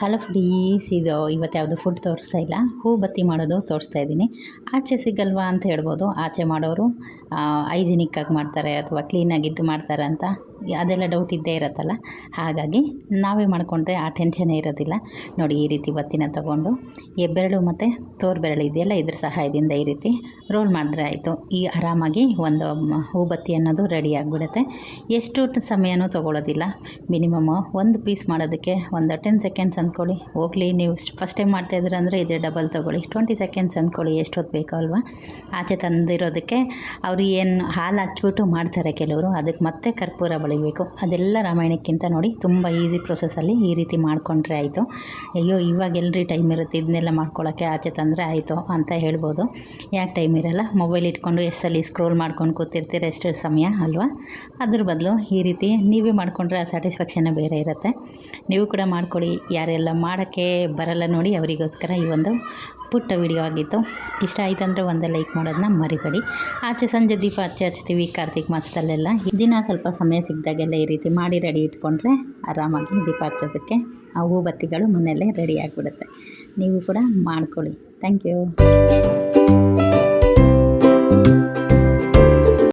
Hello freeze ಇದು ಇವತ್ತು ಯಾವುದು ಫುಡ್ ತೋರಿಸ್ತಾ ಇಲ್ಲ. ಹೂ ಬತ್ತಿ ಮಾಡೋದು ತೋರಿಸ್ತಾ ಇದ್ದೀನಿ. ಆಚೆ ಸಿಗಲ್ವಾ ಅಂತ ಹೇಳ್ಬೋದು. ಆಚೆ ಮಾಡೋರು ಹೈಜಿನಿಕ್ಕಾಗಿ ಮಾಡ್ತಾರೆ ಅಥವಾ ಕ್ಲೀನಾಗಿದ್ದು ಮಾಡ್ತಾರೆ ಅಂತ. ಅದೆಲ್ಲ ಡೌಟ್ ಇದ್ದೇ ಇರುತ್ತಲ್ಲ? ಹಾಗಾಗಿ ನಾವೇ ಮಾಡಿಕೊಂಡ್ರೆ ಆ ಟೆನ್ಷನ್ನೇ ಇರೋದಿಲ್ಲ. ನೋಡಿ ಈ ರೀತಿ ಬತ್ತಿನ ತಗೊಂಡು ಹೆಬ್ಬೆರಳು ಮತ್ತು ತೋರು ಬೆರಳು ಇದೆಯಲ್ಲ, ಇದ್ರ ಸಹಾಯದಿಂದ ಈ ರೀತಿ ರೋಲ್ ಮಾಡಿದ್ರೆ ಆಯಿತು. ಈ ಆರಾಮಾಗಿ ಒಂದು ಹೂಬತ್ತಿ ಅನ್ನೋದು ರೆಡಿ ಆಗಿಬಿಡುತ್ತೆ. ಎಷ್ಟು ಸಮಯನೂ ತೊಗೊಳೋದಿಲ್ಲ. ಮಿನಿಮಮ್ ಒಂದು ಪೀಸ್ ಮಾಡೋದಕ್ಕೆ ಒಂದು ಟೆನ್ ಸೆಕೆಂಡ್ಸ್ ಅಂದ್ಕೊಳ್ಳಿ. ಹೋಗಲಿ, ನೀವು ಫಸ್ಟ್ ಟೈಮ್ ಮಾಡ್ತಾಯಿದ್ರೆ ಅಂದರೆ ಇದೇ ಡಬಲ್ ತೊಗೊಳ್ಳಿ. ಟ್ವೆಂಟಿ ಸೆಕೆಂಡ್ಸ್ ಅಂದ್ಕೊಳ್ಳಿ, ಎಷ್ಟೊತ್ತು ಬೇಕೋ ಅಲ್ವಾ? ಆಚೆ ತಂದಿರೋದಕ್ಕೆ ಅವರು ಏನು ಹಾಲು ಹಚ್ಬಿಟ್ಟು ಮಾಡ್ತಾರೆ ಕೆಲವರು, ಅದಕ್ಕೆ ಮತ್ತೆ ಕರ್ಪೂರ ಬಳಿಬೇಕು ಅದೆಲ್ಲ ರಾಮಾಯಣಕ್ಕಿಂತ ನೋಡಿ ತುಂಬ ಈಸಿ ಪ್ರೊಸೆಸಲ್ಲಿ ಈ ರೀತಿ ಮಾಡಿಕೊಂಡ್ರೆ ಆಯಿತು. ಅಯ್ಯೋ, ಇವಾಗ ಎಲ್ರಿ ಟೈಮ್ ಇರುತ್ತೆ ಇದನ್ನೆಲ್ಲ ಮಾಡ್ಕೊಳ್ಳೋಕ್ಕೆ ಆಚೆ ತಂದರೆ ಆಯಿತು ಅಂತ ಹೇಳ್ಬೋದು. ಯಾಕೆ ಟೈಮ್ ಇರಲ್ಲ? ಮೊಬೈಲ್ ಇಟ್ಕೊಂಡು ಎಷ್ಟಲ್ಲಿ ಸ್ಕ್ರೋಲ್ ಮಾಡ್ಕೊಂಡು ಕೂತಿರ್ತೀರ ಎಷ್ಟು ಸಮಯ, ಅಲ್ವಾ? ಅದ್ರ ಬದಲು ಈ ರೀತಿ ನೀವೇ ಮಾಡಿಕೊಂಡ್ರೆ ಆ ಸ್ಯಾಟಿಸ್ಫ್ಯಾಕ್ಷನ್ನೇ ಬೇರೆ ಇರುತ್ತೆ. ನೀವು ಕೂಡ ಮಾಡ್ಕೊಳ್ಳಿ ಯಾರೆಲ್ಲ ಮಾಡೋಕ್ಕೆ ಬರಲ್ಲ ನೋಡಿ ಅವರಿಗೋಸ್ಕರ ಈ ಒಂದು ಪುಟ್ಟ ವಿಡಿಯೋ ಆಗಿತ್ತು. ಇಷ್ಟ ಆಯ್ತು ಅಂದರೆ ಒಂದೇ ಲೈಕ್ ಮಾಡೋದನ್ನ ಮರಿಬೇಡಿ. ಆಚೆ ಸಂಜೆ ದೀಪ ಹಚ್ಚಿ ಹಚ್ತೀವಿ ಕಾರ್ತಿಕ್ ಮಾಸದಲ್ಲೆಲ್ಲ. ದಿನ ಸ್ವಲ್ಪ ಸಮಯ ಸಿಕ್ಕಿದಾಗೆಲ್ಲ ಈ ರೀತಿ ಮಾಡಿ ರೆಡಿ ಇಟ್ಕೊಂಡ್ರೆ ಆರಾಮಾಗಿ ದೀಪ ಹಚ್ಚೋದಕ್ಕೆ ಆ ಬತ್ತಿಗಳು ಮನೆಯಲ್ಲೇ ರೆಡಿ ಆಗಿಬಿಡುತ್ತೆ. ನೀವು ಕೂಡ ಮಾಡ್ಕೊಳ್ಳಿ. Thank you.